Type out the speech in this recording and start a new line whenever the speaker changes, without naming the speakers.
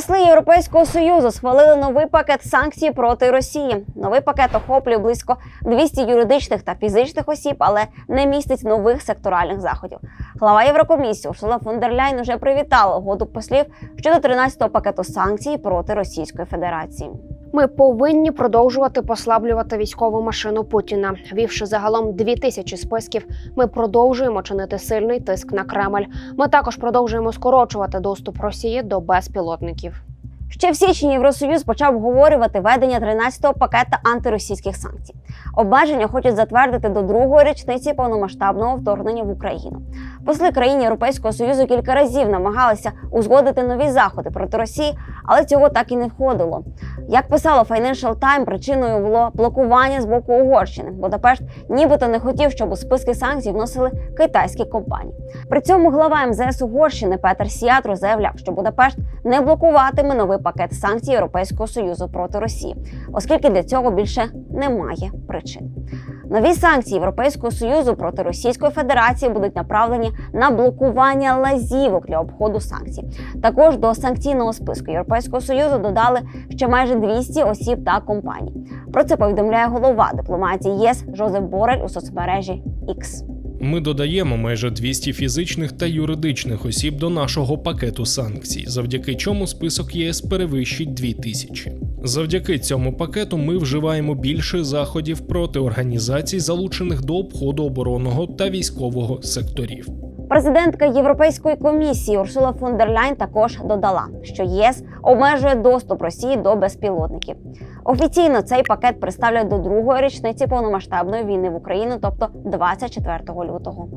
Посли Європейського союзу схвалили новий пакет санкцій проти Росії. Новий пакет охоплює близько 200 юридичних та фізичних осіб, але не містить нових секторальних заходів. Глава Єврокомісії Урсула фон дер Ляйн уже привітала угоду послів щодо 13-го пакету санкцій проти Російської Федерації.
Ми повинні продовжувати послаблювати військову машину Путіна. Вівши загалом дві тисячі списків, ми продовжуємо чинити сильний тиск на Кремль. Ми також продовжуємо скорочувати доступ Росії до безпілотників.
Ще в січні Євросоюз почав обговорювати ведення 13-го пакета антиросійських санкцій. Обмеження хочуть затвердити до другої річниці повномасштабного вторгнення в Україну. Посли країн Європейського союзу кілька разів намагалися узгодити нові заходи проти Росії, але цього так і не входило. Як писало Financial Times, причиною було блокування з боку Угорщини. Будапешт нібито не хотів, щоб у списки санкцій вносили китайські компанії. При цьому глава МЗС Угорщини Петер Сіатру заявляв, що Будапешт не блокуватиме новий пакет санкцій Європейського союзу проти Росії, оскільки для цього більше немає причин. Нові санкції Європейського союзу проти Російської Федерації будуть направлені на блокування лазівок для обходу санкцій. Також до санкційного списку Європейського союзу додали ще майже 200 осіб та компаній. Про це повідомляє голова дипломатії ЄС Жозеф Борель у соцмережі X.
Ми додаємо майже 200 фізичних та юридичних осіб до нашого пакету санкцій, завдяки чому список ЄС перевищить 2000. Завдяки цьому пакету ми вживаємо більше заходів проти організацій, залучених до обходу оборонного та військового секторів.
Президентка Європейської комісії Урсула фон дер Ляйн також додала, що єС обмежує доступ Росії до безпілотників. Офіційно цей пакет представлять до другої річниці повномасштабної війни в Україну, тобто 24 лютого.